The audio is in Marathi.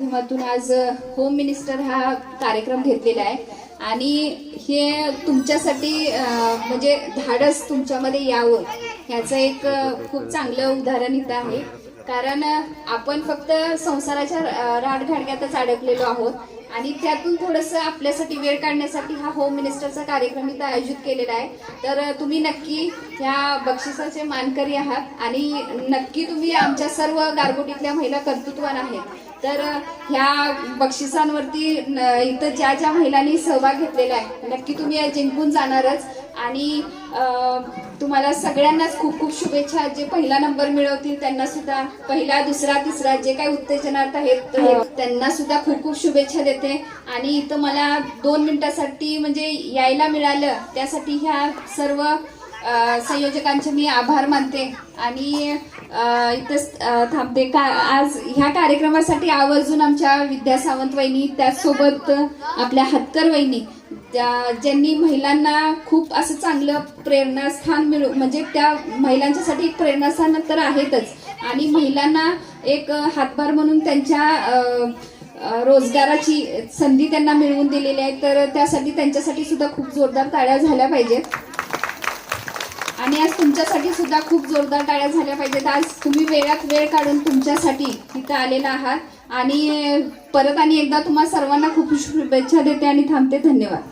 माध्यमातून आज होम मिनिस्टर हा कार्यक्रम घेतलेला आहे. आणि हे तुमच्यासाठी म्हणजे धाडस तुमच्यामध्ये यावं ह्याचं एक खूप चांगलं उदाहरण इथं आहे. कारण आपण फक्त संसाराच्या राडघाडक्यातच अडकलेलो आहोत. आणि त्यातून थोडंसं आपल्यासाठी वेळ काढण्यासाठी हा होम मिनिस्टरचा कार्यक्रम इथं आयोजित केलेला आहे. तर तुम्ही नक्की ह्या बक्षिसाचे मानकरी आहात. आणि नक्की तुम्ही आमच्या सर्व गारगोटीतल्या महिला कर्तृत्वान आहेत. तर ह्या बक्षिसांवरती इथं ज्या ज्या महिलांनी सहभाग घेतलेला आहे नक्की तुम्ही या जिंकून जाणारच. आणि तुम्हाला सगळ्यांनाच खूप खूप शुभेच्छा. जे पहिला नंबर मिळवतील त्यांना सुद्धा पहिला दुसरा तिसरा जे काही उत्तेजनार्थ आहेत अ, त्यांना सुद्धा खूप खूप शुभेच्छा देते. आणि इथं मला दोन मिनिटासाठी म्हणजे यायला मिळालं त्यासाठी ह्या सर्व संयोजकांचे मी आभार मानते. आणि इथं इथंच थांबते. का आज ह्या कार्यक्रमासाठी आवर्जून आमच्या विद्या सावंत वहिनी त्याचसोबत आपल्या हतकर वहिनी त्या- ज्यांनी महिलांना खूप असं चांगलं प्रेरणास्थान मिळू म्हणजे त्या महिलांच्यासाठी एक प्रेरणास्थान तर आहेतच. आणि महिलांना एक हातभार म्हणून त्यांच्या रोजगाराची संधी त्यांना मिळवून दिलेली आहे. तर त्यासाठी त्यांच्यासाठी सुद्धा खूप जोरदार ताळ्या झाल्या पाहिजेत. आणि आज तुमच्यासाठी सुद्धा खूप जोरदार टाळ्या झाल्या पाहिजेत. आज तुम्ही वेळात वेळ काढून तुमच्यासाठी इथं आलेला आहात. आणि परत आणि एकदा तुम्हा सर्वांना खूप शुभेच्छा देते आणि थांबते. धन्यवाद.